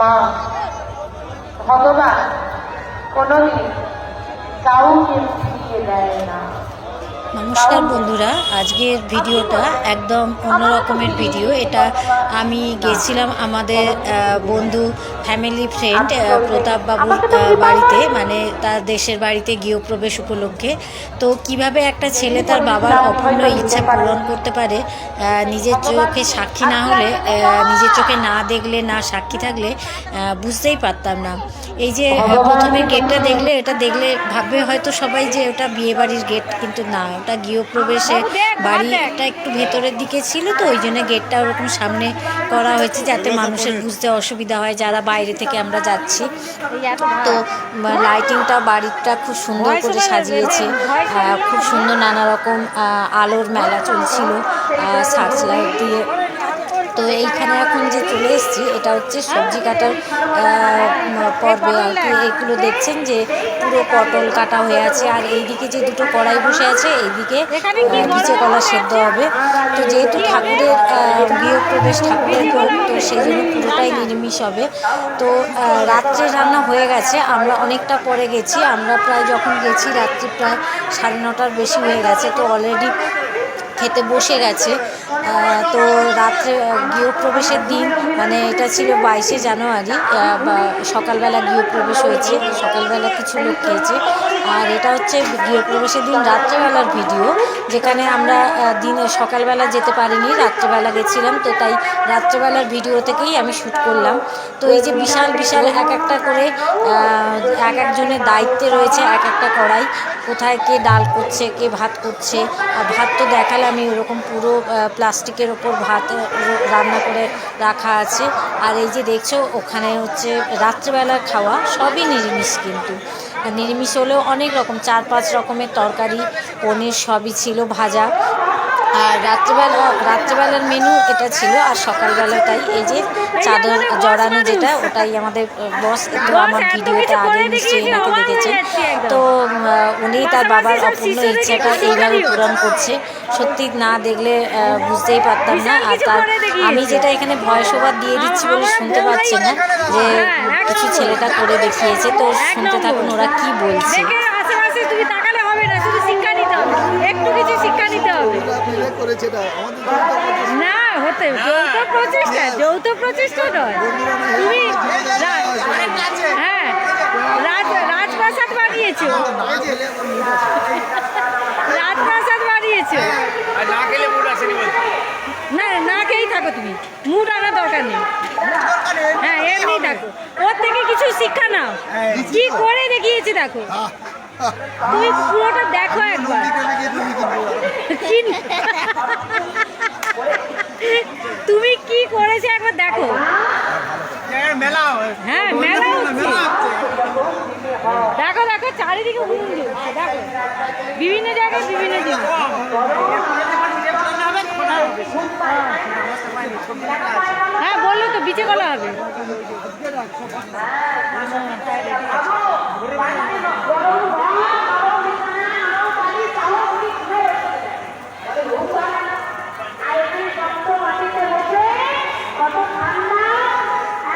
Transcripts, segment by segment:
মা ভগবান কোনোদিন কাউকে ফিরিয়ে দেয় না। নমস্কার বন্ধুরা, আজকের ভিডিওটা একদম অন্য রকমের ভিডিও। এটা আমি গেছিলাম আমাদের বন্ধু ফ্যামিলি ফ্রেন্ড প্রতাপ বাবুর বাড়িতে মানে তার দেশের বাড়িতে গৃহপ্রবেশ উপলক্ষে। তো কীভাবে একটা ছেলে তার বাবার অপূর্ণ ইচ্ছা পূরণ করতে পারে নিজের চোখে সাক্ষী না হলে নিজের চোখে না দেখলে, না সাক্ষী থাকলে বুঝতেই পারতাম না। এই যে প্রথমে গেটটা দেখলে, এটা দেখলে ভাববে হয়তো সবাই যে ওটা বিয়ে বাড়ির গেট কিন্তু না। ওটা গৃহপ্রবেশে বাড়িটা একটু ভেতরের দিকে ছিল তো ওই জন্য গেটটা ওরকম সামনে করা হয়েছে যাতে মানুষের বুঝতে অসুবিধা হয় যারা বাইরে থেকে আমরা যাচ্ছি। তো লাইটিংটা বাড়িটা খুব সুন্দর করে সাজিয়েছে। আহ, খুব সুন্দর নানা রকম আলোর মেলা চলছিল সার্চ লাইট দিয়ে। তো এইখানে এখন যে চলে এসেছি এটা হচ্ছে সবজি কাটার পর্বে আর কি। এগুলো দেখছেন যে পুরো পটল কাটা হয়ে আছে আর এইদিকে যে দুটো কড়াই বসে আছে এইদিকে বিচে কলা সেদ্ধ হবে। তো যেহেতু ঠাকুরের গৃহপ্রবেশ ঠাকুরের ভোগ তো সেই জন্য পুরোটাই নিরামিষ হবে। তো রাত্রে রান্না হয়ে গেছে আমরা অনেকটা পরে গেছি। আমরা প্রায় যখন গেছি রাত্রি প্রায় সাড়ে নটার বেশি হয়ে গেছে তো অলরেডি খেতে বসে গেছে। তো রাত্রে গৃহপ্রবেশের দিন মানে এটা ছিল বাইশে জানুয়ারি সকালবেলা গৃহপ্রবেশ হয়েছে, সকালবেলা কিছু লোক খেয়েছে। আর এটা হচ্ছে গৃহপ্রবেশের দিন রাত্রেবেলার ভিডিও। যেখানে আমরা দিনে সকালবেলা যেতে পারিনি, রাত্রেবেলা গেছিলাম, তো তাই রাত্রেবেলার ভিডিও থেকেই আমি শ্যুট করলাম। তো এই যে বিশাল বিশাল এক একটা করে এক একজনের দায়িত্বে রয়েছে এক একটা কড়াই। কোথায় কে ডাল করছে, কে ভাত করছে, আর ভাত তো দেখালে আমি ওরকম পুরো প্লাস্টিকের ওপর ভাত রান্না করে রাখা আছে। আর এই যে দেখছ, ওখানে হচ্ছে রাত্রেবেলার খাওয়া সবই নিরামিষ কিন্তু। নিরামিষ হলেও অনেক রকম চার পাঁচ রকমের তরকারি পনির সবই ছিল ভাজা। আর রাত্রেবেলা রাত্রেবেলার মেনু এটা ছিল আর সকালবেলাটাই এই যে চাদর জড়ানো যেটা ওটাই আমাদের বস তো আমার ভিডিওতে আগে নিশ্চয়ই এনাকে দেখেছেন তো উনি তার বাবার অপূর্ণ ইচ্ছাটা এইভাবে পূরণ করছে। সত্যি না দেখলে বুঝতেই পারতাম না। আর তার আমি যেটা এখানে ভয়েস ওভার দিয়ে দিচ্ছি বলে শুনতে পাচ্ছি না যে কিছু ছেলেটা করে দেখিয়েছে। তো শুনতে থাকুন ওরা কি বলছে। আশেপাশে তুমি তাকালে হবে না একটু কিছু শিক্ষা নিতে হবে। না হতে যৌথ প্রচেষ্টা যৌথ প্রচেষ্টা নয়। তুমি হ্যাঁ রাজ রাজপ্রাসাদ বানিয়েছো। রাজপ্রাসাদ বানিয়েছো। না না না খেয়েই থাকো তুমি। মুড আনার দরকার নেই। হ্যাঁ এমনি থাকো। ওর থেকে কিছু শিক্ষা নাও। কি করে দেখিয়েছে দেখো। তুমি পুরোটা দেখো একবার। তুমি কি করেছে একবার দেখো। হ্যাঁ মেলা দেখো দেখো চারিদিকে জ্বলছে, দেখো। বিভিন্ন জায়গায় বিভিন্ন হ্যাঁ বলল তো বিচে কলা হবে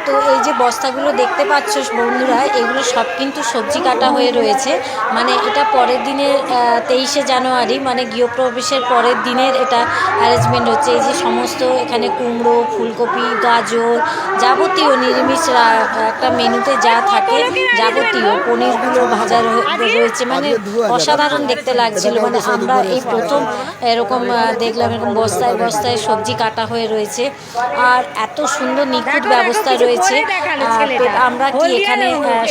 তো এই যে বস্তাগুলো দেখতে পাচ্ছ বন্ধুরা, এগুলো সব কিন্তু সবজি কাটা হয়ে রয়েছে। মানে এটা পরের দিনের তেইশে জানুয়ারি মানে গৃহপ্রবেশের পরের দিনের এটা অ্যারেঞ্জমেন্ট হচ্ছে। এই যে সমস্ত এখানে কুমড়ো, ফুলকপি, গাজর যাবতীয় নিরামিষ একটা মেনুতে যা থাকে যাবতীয় পনিরগুলো ভাজা রয়েছে। মানে অসাধারণ দেখতে লাগছিল। মানে আমরা এই প্রথম এরকম দেখলাম এরকম বস্তায় বস্তায় সবজি কাটা হয়ে রয়েছে। আর এত সুন্দর নিখুঁত ব্যবস্থা রয়েছে। আমরা কি এখানে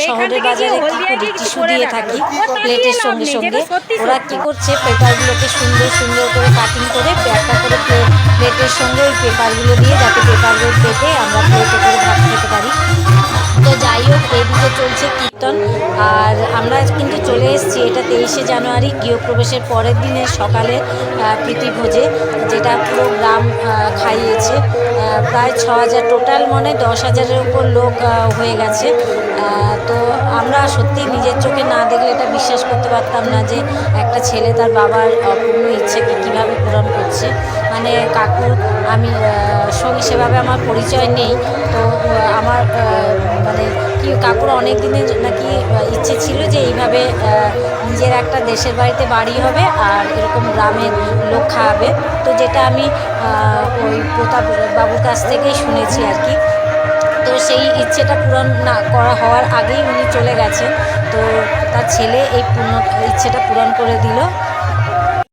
শহরের বাজারে করি টিস্যু দিয়ে থাকি? প্লেটের সঙ্গে সঙ্গে। ওরা কি করছে? পেপারগুলোকে সুন্দর সুন্দর করে কাটিং করে একটা করে প্লেটের সঙ্গে ওই পেপারগুলো দিয়ে যাতে পেপারগুলো পেতে আমরা প্লেটে করে ভাত খেতে পারি। তো যাই হোক এদিকে চলছে কীর্তন। আর আমরা কিন্তু চলে এসেছি তেইশে জানুয়ারি গৃহপ্রবেশের পরের দিনের সকালে প্রীতিভোজে যেটা পুরো গ্রাম খাইয়েছে। প্রায় ছ হাজার টোটাল মনে দশ হাজারের উপর লোক হয়ে গেছে। তো আমরা সত্যি নিজের চোখে না দেখলে এটা বিশ্বাস করতে পারতাম না যে একটা ছেলে তার বাবার অপূর্ণ ইচ্ছেকে কীভাবে পূরণ করছে। মানে কাকুর আমি সঙ্গে সেভাবে আমার পরিচয় নেই। তো আমার মানে কি কাকুর অনেক দিনের নাকি ইচ্ছে ছিল যে এইভাবে নিজের একটা দেশের বাড়িতে বাড়ি হবে আর এরকম গ্রামের লোক খাওয়াবে। তো যেটা আমি ওই প্রতাপ বাবুর কাছ থেকেই শুনেছি আর কি। তো সেই ইচ্ছেটা পূরণ না, করা হওয়ার আগেই উনি চলে গেছেন। তো তার ছেলে এই পূর্ণ, ইচ্ছেটা পূরণ করে দিল।